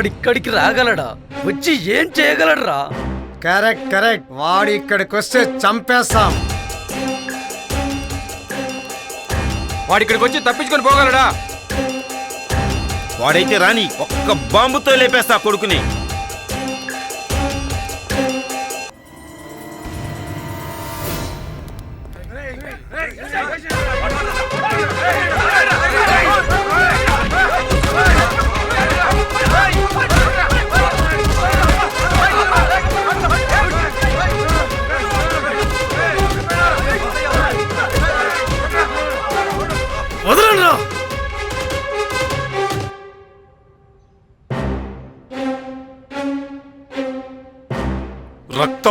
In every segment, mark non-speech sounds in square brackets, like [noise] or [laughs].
వాడిక్కడికి రాగలడా వచ్చి ఏం చేయగలడ్రా correct correct వాడు ఇక్కడికి వస్తే చంపేస్తాం వాడు ఇక్కడికి వచ్చి తప్పించుకొని పోగలడా వాడైతే రాని ఒక్క బాంబుతో లేపేస్తా కొడుకుని వదలండ్రా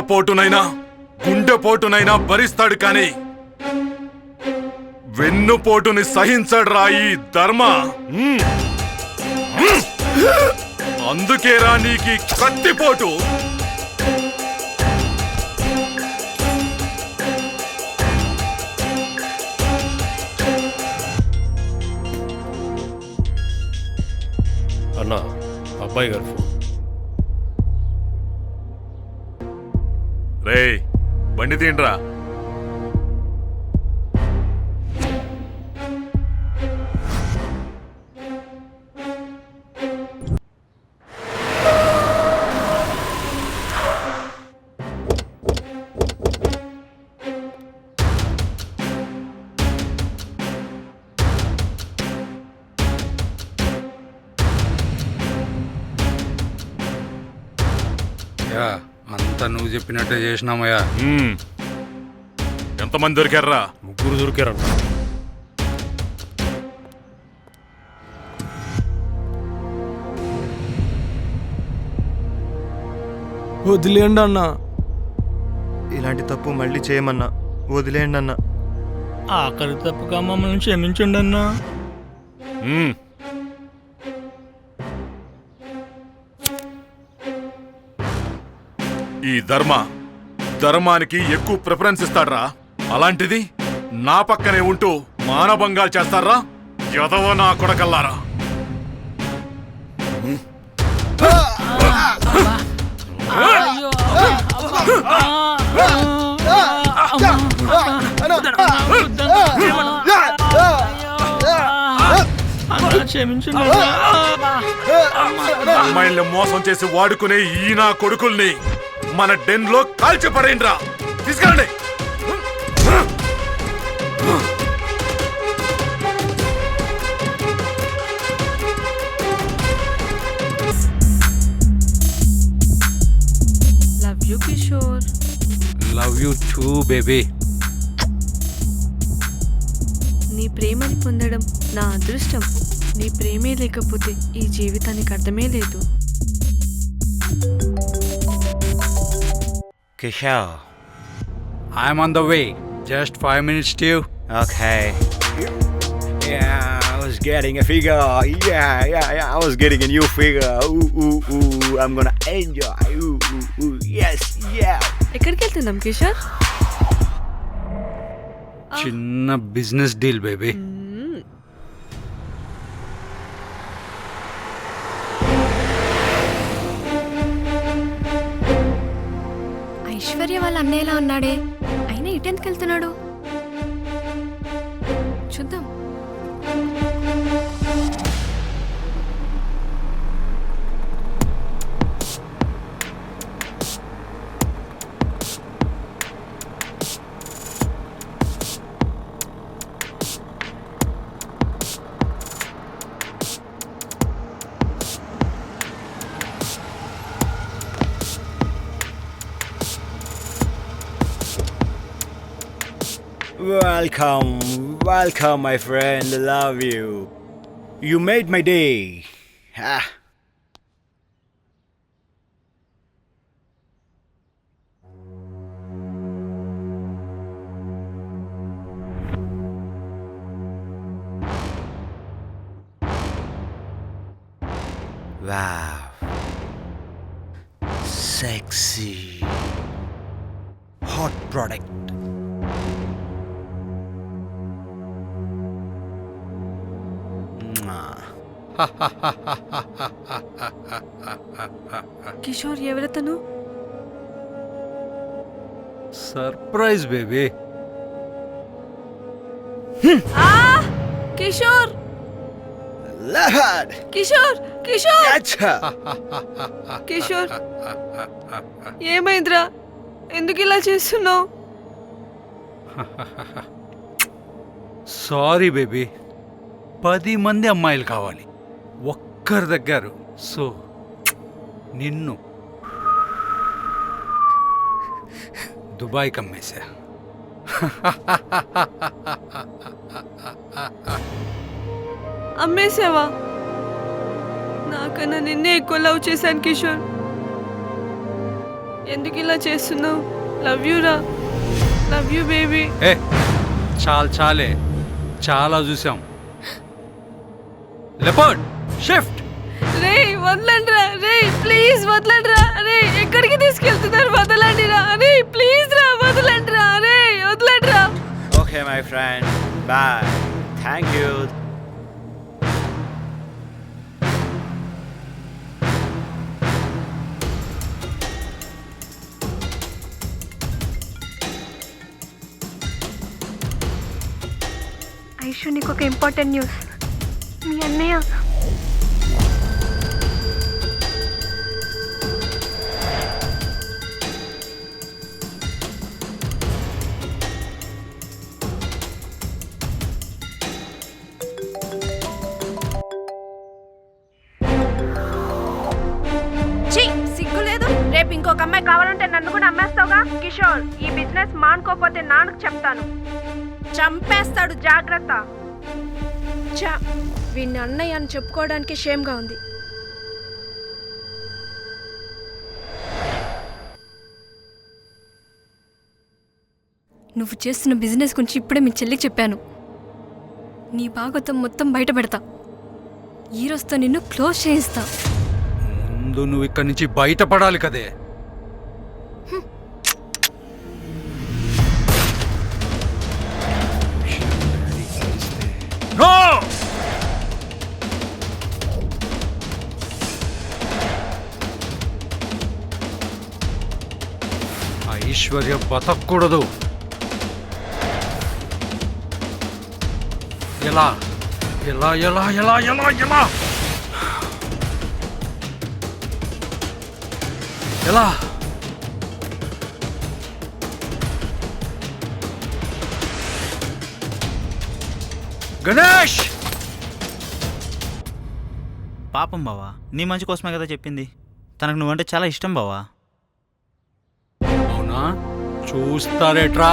పోటునైనా గుండెపోటునైనా భరిస్తాడు కాని వెన్నుపోటుని సహించడ్రా ఈ ధర్మ. అందుకేరా నీకి కత్తిపోటు. అన్న అబ్బాయి గారు రే బండి తీండ్రా అంతా నువ్వు చెప్పినట్టే చేసినామయ్యా. మ్మ్. ఎంతమంది దొరికారా ముగ్గురు దొరికారన్న వదిలేండి అన్న. ఇలాంటి తప్పు మళ్ళీ చేయమన్నా. వదిలేయండి అన్న. ఆఖరి తప్పుగా మమ్మల్ని క్షమించండి అన్నా. మ్మ్. ఈ ధర్మ ధర్మానికి ఎక్కువ ప్రిఫరెన్స్ ఇస్తాడ్రా. అలాంటిది నా పక్కనే ఉంటూ మానభంగాలు చేస్తారా ఎదవ నా కొడకల్లారా. క్షమించండి. అమ్మాయిల్ని మోసం చేసి వాడుకునే ఈ నా కొడుకుల్ని మన డెన్లో కాల్చి పడేయండిరా. తీసుకెళ్ళండి. Love you Kishore love you too baby నీ ప్రేమని పొందడం నా అదృష్టం. నీ ప్రేమే లేకపోతే ఈ జీవితానికి అర్థమే లేదు. Kishore I'm on the way just five minutes TV Okay. Yeah, I was getting a figure. Yeah, yeah, yeah. I was getting a new figure. Ooh, ooh, ooh. I'm gonna enjoy. Ooh, ooh, ooh. Yes, yeah. ఎక్కడికి వెళ్తున్నాం కిషోర్ చిన్న business deal baby Aishwarya వాళ్ళ అన్నయ్యలా ఉన్నాడే. అయినా ఇటెందుకు వెళ్తున్నాడు చూద్దాం. Welcome, welcome, my friend. Love you. You made my day. Ah. Wow. Sexy. Hot product. Kishore ఎవరతను? Surprise baby. Kishore! Kishore Kishore! Kishore. ఏమైందిరా? ఎందుకు ఇలా చేస్తున్నావు? Sorry baby. పది మంది అమ్మాయిలు కావాలి. ఒక్కరి దగ్గర. సో నిన్ను దుబాయ్ కమ్మేశా. అమ్మేసావా నాకన్నా నిన్నే ఎక్కువ లవ్ చేశాను కిషోర్. ఎందుకు ఇలా చేస్తున్నావు? లవ్ యూ రా. Love you baby. ఏ చాలు చాలే. చాలా చూసాం లెపర్డ్! షిఫ్ట్ రే వదలండి రా రే ప్లీజ్ వదలండి రా రే ఎక్కడికి తీసుకెళ్తున్నారు? వదలండి రా. రే ప్లీజ్ రా వదలండి రా రే వదలండి రా Okay, my friend. Bye. Thank you. Aishu నీకు ఒక ఇంపార్టెంట్ న్యూస్ మీ అన్నయ్య కిషోర్ ఈ బిజినెస్ మానుకోపోతే నాన్నకు చెప్తాను. చంపేస్తాడు. జాగ్రత్త. చా వీడిని అన్నయ్య అని చెప్పుకోవడానికి షేమ్గా ఉంది. నువ్వు చేస్తున్న బిజినెస్ గురించి ఇప్పుడే మీ చెల్లికి చెప్పాను. నీ భాగవతం మొత్తం బయట పెడతా ఈ రోజుతో నిన్ను క్లోజ్ చేయిస్తా. ముందు నువ్వు ఇక్కడి నుంచి బయటపడాలి కదే. ఐశ్వర్య బతకూడదు. ఎలా? ఎలా ఎలా ఎలా ఎలా ఎలా? ఎలా? గణేష్! పాపం బావా నీ మంచి కోసమే కదా చెప్పింది. తనకు నువ్వంటే చాలా ఇష్టం బావా. చూస్తారేట్రా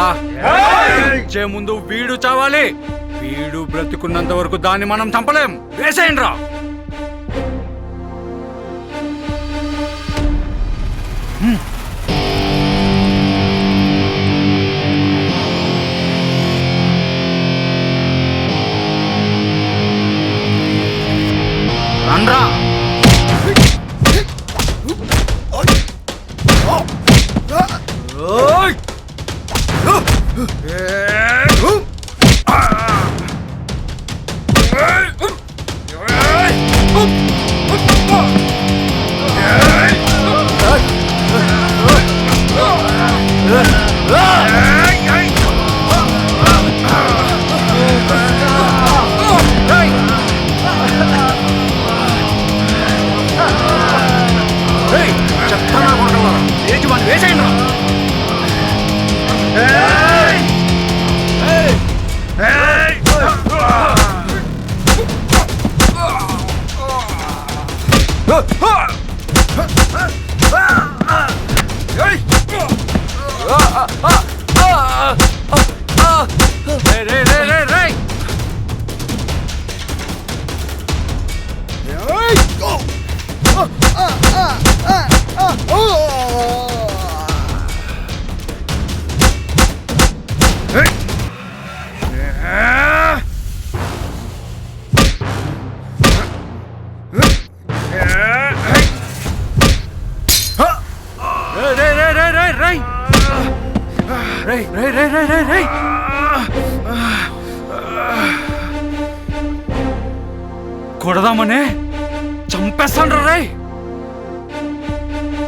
ఇచ్చే ముందు వీడు చావాలి. వీడు బ్రతుకున్నంత వరకు దాన్ని మనం చంపలేం. వేసేయండి రా. రండ్రా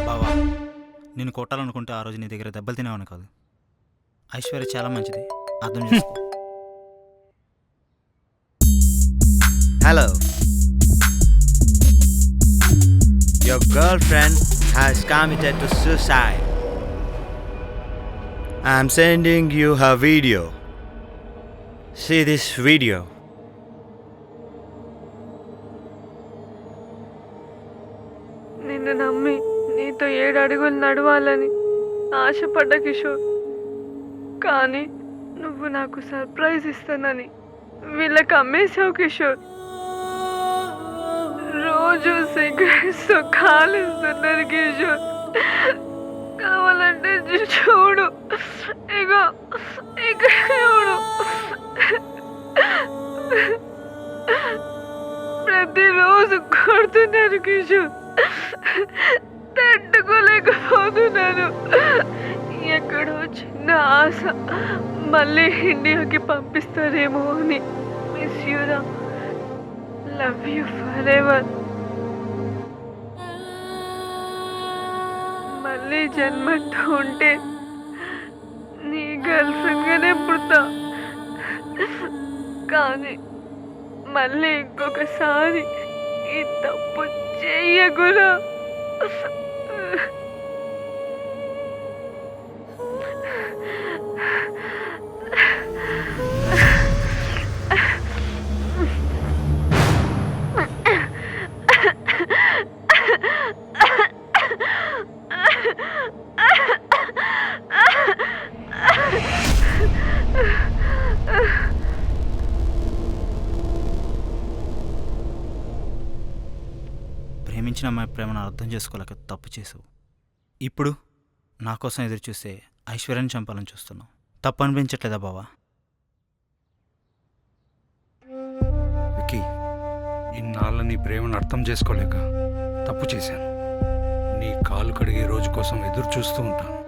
బాబా నేను కొట్టాలనుకుంటే ఆ రోజు నీ దగ్గర దెబ్బలు తినేవాను కాదు. ఐశ్వర్య చాలా మంచిది. అర్థం hello your girl friend has committed to suicide I'm sending you a video see this video నీతో ఏడు అడుగులు నడవాలని ఆశపడ్డ కిషోర్. కానీ నువ్వు నాకు సర్ప్రైజ్ ఇస్తానని వీళ్ళకి అమ్మేశావు కిషోర్. రోజు సిగరెట్స్తో కాలుస్తున్నారు కిషోర్. కావాలంటే చూడు. ఇగో ఇక్కడ చూడు. ప్రతిరోజు కొడుతున్నారు కిషోర్. తట్టుకోలేకపోతున్నాను ఎక్కడో చిన్న ఆశ మళ్ళీ ఇండియాకి పంపిస్తారేమో అని. మిస్ యూరా లవ్ యూ ఫర్ ఎవర్ మళ్ళీ జన్మంటూ ఉంటే నీ గర్ల్ ఫ్రెండ్గానే పుడతా. కానీ మళ్ళీ ఇంకొకసారి ఈ తప్పు చెయ్యకురా. Ah! [laughs] ప్రేమించిన అమ్మాయి ప్రేమను అర్థం చేసుకోలేక తప్పు చేసావు. ఇప్పుడు నా కోసం ఎదురు చూస్తే ఐశ్వర్యాన్ని చంపాలని చూస్తున్నావు. తప్పు అనిపించట్లేదా బావా? వికీ ఇన్నాళ్ళ నీ ప్రేమను అర్థం చేసుకోలేక తప్పు చేశాను. నీ కాలు కడిగే రోజు కోసం ఎదురు చూస్తూ ఉంటాను.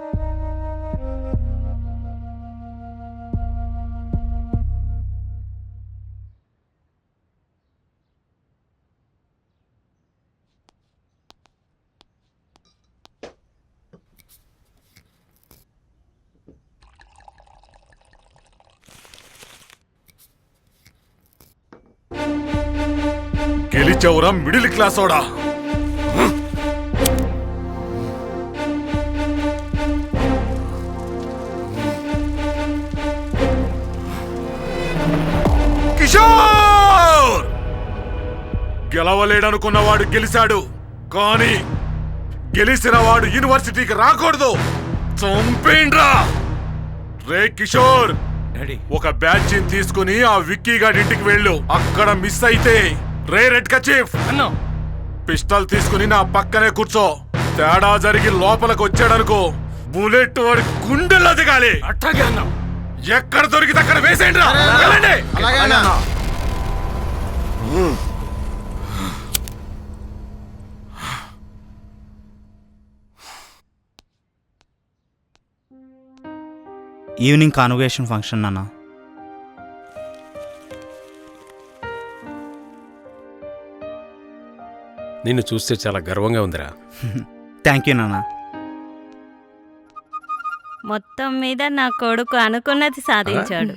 గెలిచవురా మిడిల్ క్లాస్ ఓడా కిషోర్! గెలవలేడనుకున్నవాడు గెలిచాడు కానీ గెలిచిన వాడు యూనివర్సిటీకి రాకూడదు. చంపేండ్రా! రే కిషోర్ ఒక బ్యాచ్ తీసుకుని ఆ విక్కీ గారి ఇంటికి వెళ్ళు. అక్కడ మిస్ అయితే రే రెడ్ కచీఫ్! అన్నా. పిస్టల్ తీసుకుని నా పక్కనే కూర్చో. తేడా జరిగి లోపలికి వచ్చాడనుకో బుల్లెట్ వాడి గుండెల్లో దిగాలి. అట్టాగే అన్నా. ఎక్కడ దొరికితే అక్కడ వేసేయండి రా. వెళ్ళండి. ఈవినింగ్ కాన్వకేషన్ ఫంక్షన్ నాన్న నిన్ను చూస్తే చాలా గర్వంగా ఉందిరా. థ్యాంక్ యూ నాన్న. మొత్తం మీద నా కొడుకు అనుకున్నది సాధించాడు.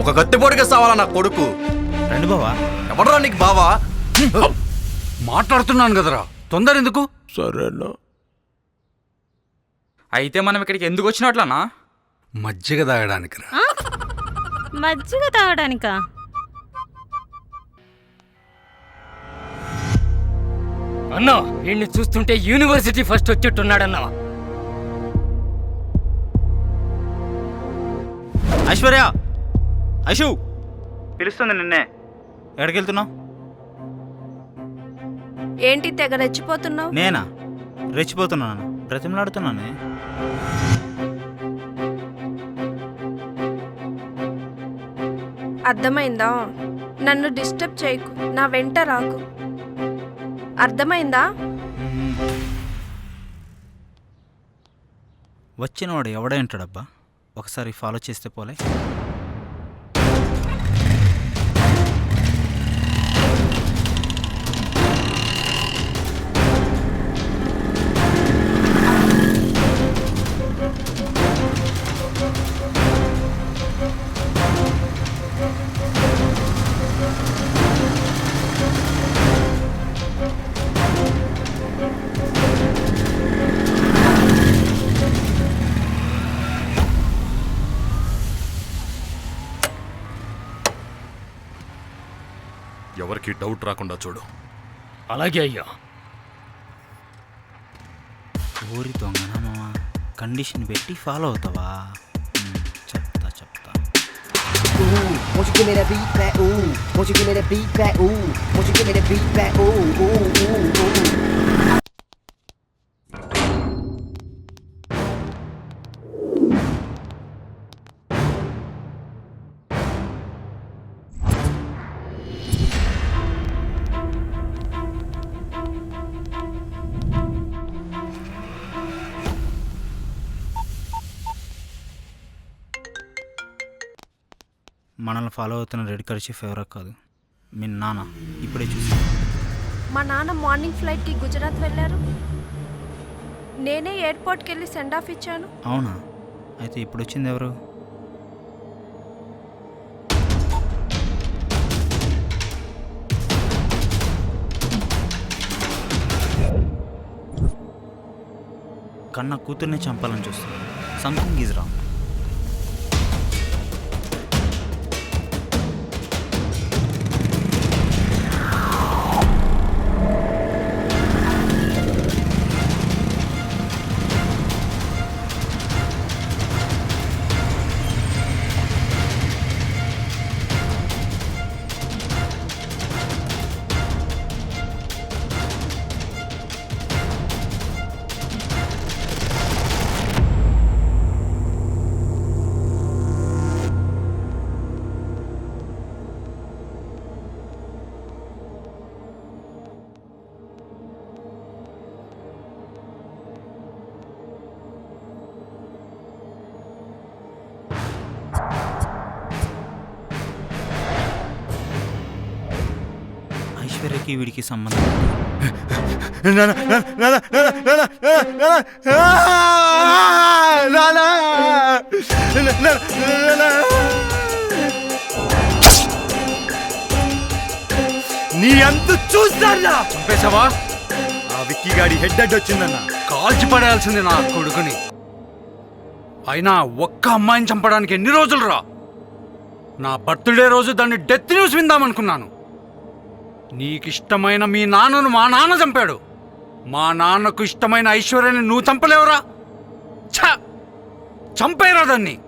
ఒక పొడిగా సావాలా నా కొడుకు? రండి బావా. ఎవడరా నీకు బావా? మాట్లాడుతున్నాను కదరా. తొందర ఎందుకు? సరేనా? అయితే మనం ఇక్కడికి ఎందుకు వచ్చినట్లనా మజ్జిగ తాగడానికి రా మజ్జిగ తాగడానికా? అన్నా వీడిని చూస్తుంటే యూనివర్సిటీ ఫస్ట్ వచ్చేట్టున్నాడన్నా. ఐశ్వర్య! ఐషు! పిలుస్తుంది నిన్నే. ఎక్కడికి వెళ్తున్నావు ఏంటి తెగ రెచ్చిపోతున్నావు? నేనా? రెచ్చిపోతున్నాను బ్రతిమలాడుతున్నానే. అర్థమైందా? నన్ను డిస్టర్బ్ చేయకు. నా వెంట రాకు. అర్థమైందా? వచ్చినవాడు ఎవడే ఉంటాడబ్బా? ఒకసారి ఫాలో చేస్తే పోలే. ఎవరికి డౌట్ రాకుండా చూడు. అలాగే అయ్యా. ఊరి దొంగనమ్మా కండిషన్ పెట్టి ఫాలో అవుతావా? చెప్తా చెప్తా. మనల్ని ఫాలో అవుతున్న రెడ్ కర్చీఫ్ ఎవరో కాదు. మీ నాన్న. ఇప్పుడే చూసి మా నాన్న మార్నింగ్ ఫ్లైట్కి గుజరాత్ వెళ్ళారు. నేనే ఎయిర్పోర్ట్కి వెళ్ళి సెండ్ ఆఫ్ ఇచ్చాను. అవునా? అయితే ఇప్పుడు వచ్చింది ఎవరు? కన్న కూతుర్నే చంపాలని చూస్తుంది సంథింగ్ ఈజ్ రాంగ్ నాన్న, నాన్న, నాన్న. నీ అంత చూస్తానా చంపేశావా ఆ విక్కీ గాడి హెడ్ హెడ్ వచ్చిందన్న కాల్చి పడేయాల్సింది నా కొడుకుని అయినా ఒక్క అమ్మాయిని చంపడానికి ఎన్ని రోజులు రా నా బర్త్డే రోజు దాన్ని డెత్ న్యూస్ విందామనుకున్నాను నీకిష్టమైన మీ నాన్నను మా నాన్న చంపాడు. మా నాన్నకు ఇష్టమైన ఐశ్వర్యాన్ని నువ్వు చంపలేవురా? ఛ! చంపేరా దాన్ని.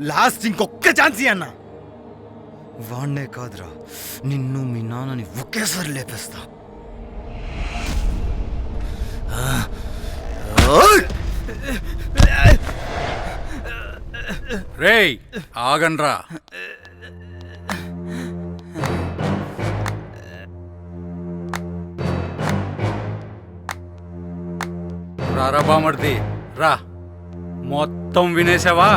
లాస్ట్ ఇంకొక్క ఛాన్స్ అన్న. వాణ్ణే కాదురా నిన్ను మీ నాన్నని ఒకేసారి లేపేస్తా. రేయ్ ఆగండ్రా. రారా బామర్ది. రా. మొత్తం వినేసావా?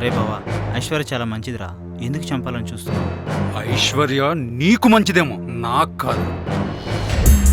రే బావా ఐశ్వర్య చాలా మంచిదిరా. ఎందుకు చంపాలని చూస్తున్నావు? ఐశ్వర్య నీకు మంచిదేమో. నాకు కాదు.